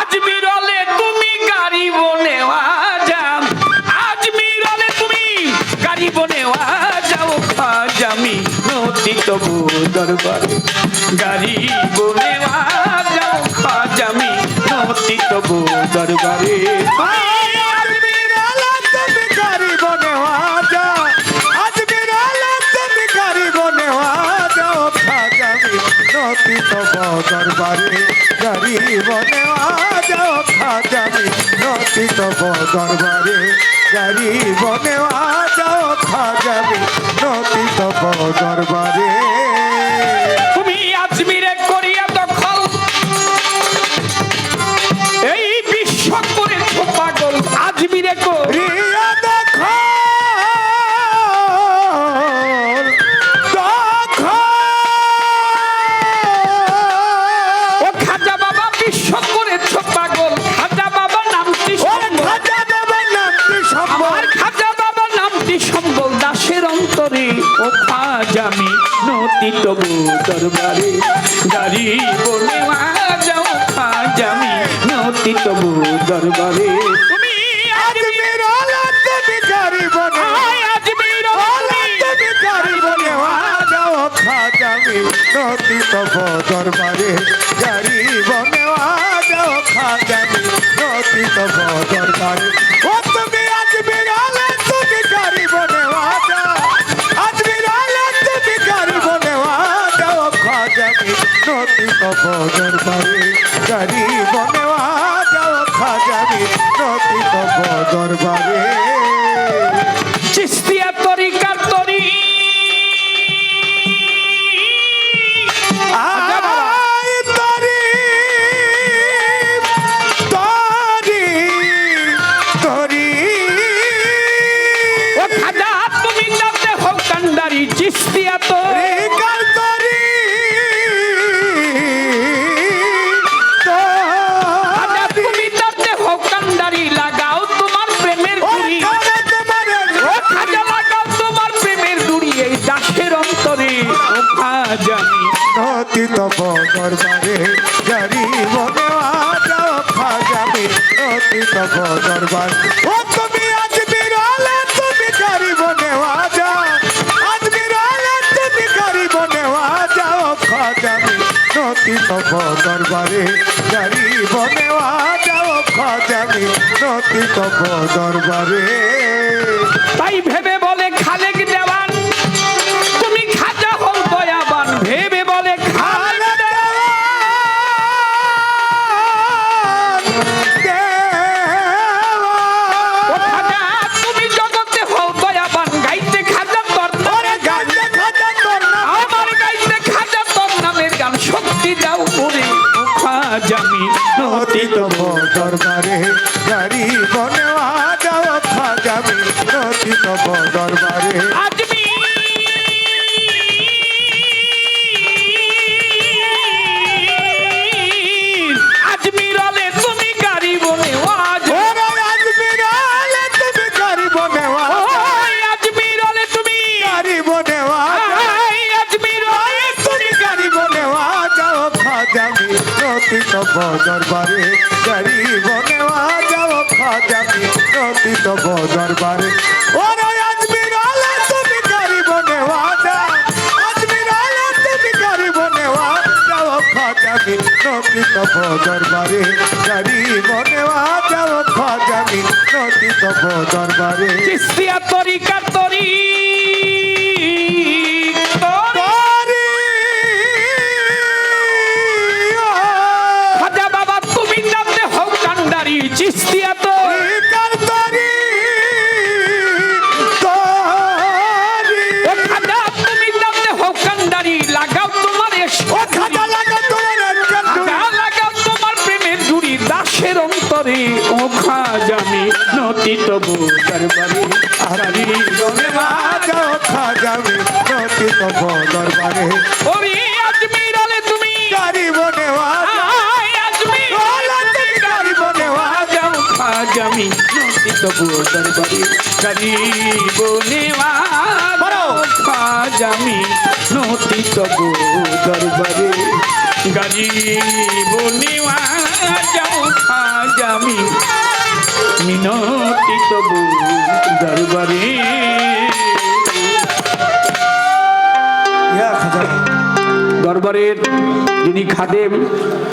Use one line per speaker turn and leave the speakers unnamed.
আজমিরলে তুমি গাড়ি বনেওয়া যাও খাজামি নদী তবু দরবারে। নদী তবু দরবারে
গরিব নেওয়া খাজামি নতি তব দরবারে গরিব নেওয়া খাজামি নতি তব দরবারে
তুমি আজমিরে করিয়া দখল এই বিশ্ব করে পাগল আজমিরে কর। অন্তরে ও খাজামি নতি তবু দরবারে। গাড়ি বলে যাও খাজামি নতি তবু দরবারে।
নতি তব দরবারে। গরিব নেওয়া যাও খাজামি নতি তব দরবারে। ও তুমি যাও খাজামি নতি তব দরবারে গরিব নেওয়া যাও খাজামি নতি তব দরবারে
চিস্তিয়া তরিকার তরি?
আয়
খাজানি
নতি তব দরবারে গরিব নেওয়া যাও খাজামি নতি তব দরবার ও তুমি আজ বিরলে তুমি গরিব নেওয়া যাও আজ বিরলে তুমি গরিব নেওয়া যাও খাজামি নতি তব দরবারে গরিব নেওয়া যাও খাজামি নতি তব দরবারে
তাই ভেবে
গরিব নেওয়া যাও খাজামি নদী তব দরবারে নতি তব দরবারে গরিব নেওয়া যাও খাজামি নতি তব দরবারে ওরে খাজামি নতি তব দরবারে গরিব নেওয়া যাও খাজামি নতি তব দরবারে
চিস্তিয়া তরিকার তরি। ও খাজামি নতি তবু দরবারে। আরারি
বনে বাজাও খাজামি নতি তব দরবারে।
ওরে আজমির আলে তুমি। গাড়ি বনে খাজামি নতি তবু দরবারে। নেওয়াজ
বলো।
খাজামি নতি তবু দরবারে। গরিব নেওয়াজ খাজামি মিনতি তবু দরবারে দরবারের যিনি খাদেম